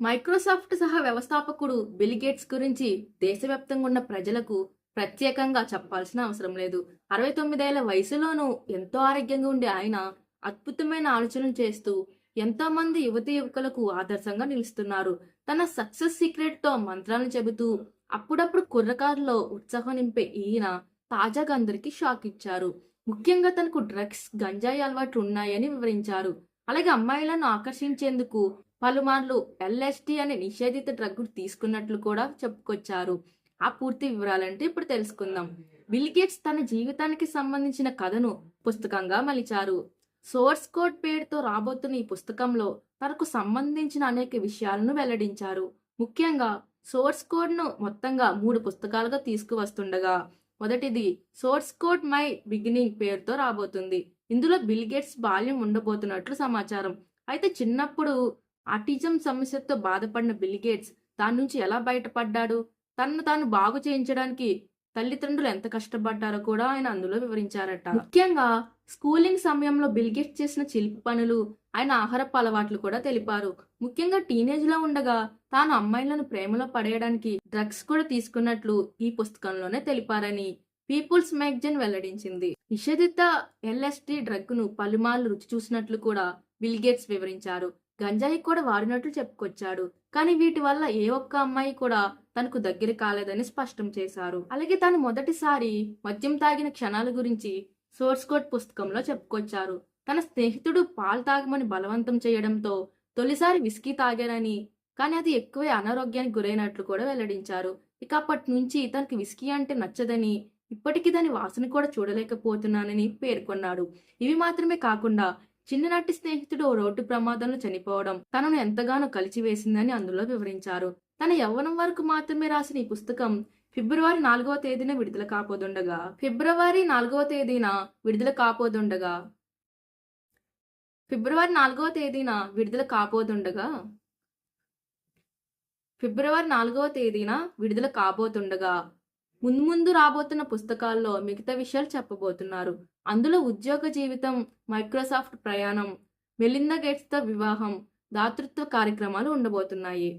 Microsoft సహా వ్యవస్థాపకుడు Bill Gates గురించి దేశవ్యాప్తంగా ఉన్న ప్రజలకు ప్రత్యేకంగా చెప్పాల్సిన అవసరం లేదు. అరవై తొమ్మిదేళ్ళ వయసులోనూ ఎంతో ఆరోగ్యంగా ఉండే ఆయన అద్భుతమైన ఆలోచనలు చేస్తూ ఎంతో మంది యువతి యువకులకు ఆదర్శంగా నిలుస్తున్నారు. తన సక్సెస్ సీక్రెట్తో మంత్రాలను చెబుతూ అప్పుడప్పుడు కుర్రకారులో ఉత్సాహం నింపే ఈయన తాజాగా అందరికీ షాక్ ఇచ్చారు. ముఖ్యంగా తనకు డ్రగ్స్ గంజాయి అలవాట్లు ఉన్నాయని వివరించారు. అలాగే అమ్మాయిలను ఆకర్షించేందుకు పలుమార్లు ఎల్ఎస్డి అనే నిషేధిత డ్రగ్ తీసుకున్నట్లు కూడా చెప్పుకొచ్చారు. ఆ పూర్తి వివరాలంటే ఇప్పుడు తెలుసుకుందాం. బిల్ గేట్స్ తన జీవితానికి సంబంధించిన కథను పుస్తకంగా మలిచారు. సోర్స్ కోడ్ పేరుతో రాబోతున్న ఈ పుస్తకంలో తనకు సంబంధించిన అనేక విషయాలను వెల్లడించారు. ముఖ్యంగా సోర్స్ కోడ్ను మొత్తంగా మూడు పుస్తకాలుగా తీసుకువస్తుండగా మొదటిది సోర్స్ కోడ్ మై బిగినింగ్ పేరుతో రాబోతుంది. ఇందులో బిల్ గేట్స్ బాల్యం ఉండబోతున్నట్లు సమాచారం. అయితే చిన్నప్పుడు అటిజం సమస్యతో బాధపడిన బిల్గేట్స్ దాని నుంచి ఎలా బయటపడ్డాడు? తనను తాను బాగు చేయించడానికి తల్లిదండ్రులు ఎంత కష్టపడ్డారో కూడా ఆయన అందులో వివరించారట. ముఖ్యంగా స్కూలింగ్ సమయంలో బిల్గేట్స్ చేసిన చిలిపి పనులు ఆయన ఆహారపు అలవాట్లు కూడా తెలిపారు. ముఖ్యంగా టీనేజ్లో ఉండగా తాను అమ్మాయిలను ప్రేమలో పడేయడానికి డ్రగ్స్ కూడా తీసుకున్నట్లు ఈ పుస్తకంలోనే తెలిపారని పీపుల్స్ మ్యాగజైన్ వెల్లడించింది. నిషేధిత ఎల్ఎస్టీ డ్రగ్ను పలుమార్లు రుచి చూసినట్లు కూడా బిల్గేట్స్ వివరించారు. గంజాయి కూడా వాడినట్లు చెప్పుకొచ్చాడు. కానీ వీటి వల్ల ఏ ఒక్క అమ్మాయి కూడా తనకు దగ్గర కాలేదని స్పష్టం చేశారు. అలాగే తాను మొదటిసారి మద్యం తాగిన క్షణాల గురించి సోర్స్ కోడ్ పుస్తకంలో చెప్పుకొచ్చారు. తన స్నేహితుడు పాలు తాగమని బలవంతం చేయడంతో తొలిసారి విస్కీ తాగారని కానీ అది ఎక్కువే అనారోగ్యానికి గురైనట్లు కూడా వెల్లడించారు. ఇక అప్పటి నుంచి తనకు విస్కీ అంటే నచ్చదని ఇప్పటికీ దాని వాసన కూడా చూడలేకపోతున్నానని పేర్కొన్నాడు. ఇవి మాత్రమే కాకుండా చిన్ననాటి స్నేహితుడు ఓ రోడ్డు ప్రమాదంలో చనిపోవడం తనను ఎంతగానో కలిచివేసిందని అందులో వివరించారు. తన యవ్వనం వరకు మాత్రమే రాసిన ఈ పుస్తకం ఫిబ్రవరి నాలుగవ తేదీన విడుదల కాపోదుండగా. ఫిబ్రవరి నాలుగవ తేదీన విడుదల కాపోదుండగా. ఫిబ్రవరి నాలుగవ తేదీన విడుదల కాపోతుండగా ఫిబ్రవరి నాలుగవ తేదీన విడుదల కాబోతుండగా మున్ముందు రాబోతున్న పుస్తకాల్లో మిగతా విషయాలు చెప్పబోతున్నారు. అందులో ఉద్యోగ జీవితం మైక్రోసాఫ్ట్ ప్రయాణం మెలిందా గేట్స్తో వివాహం దాతృత్వ కార్యక్రమాలు ఉండబోతున్నాయి.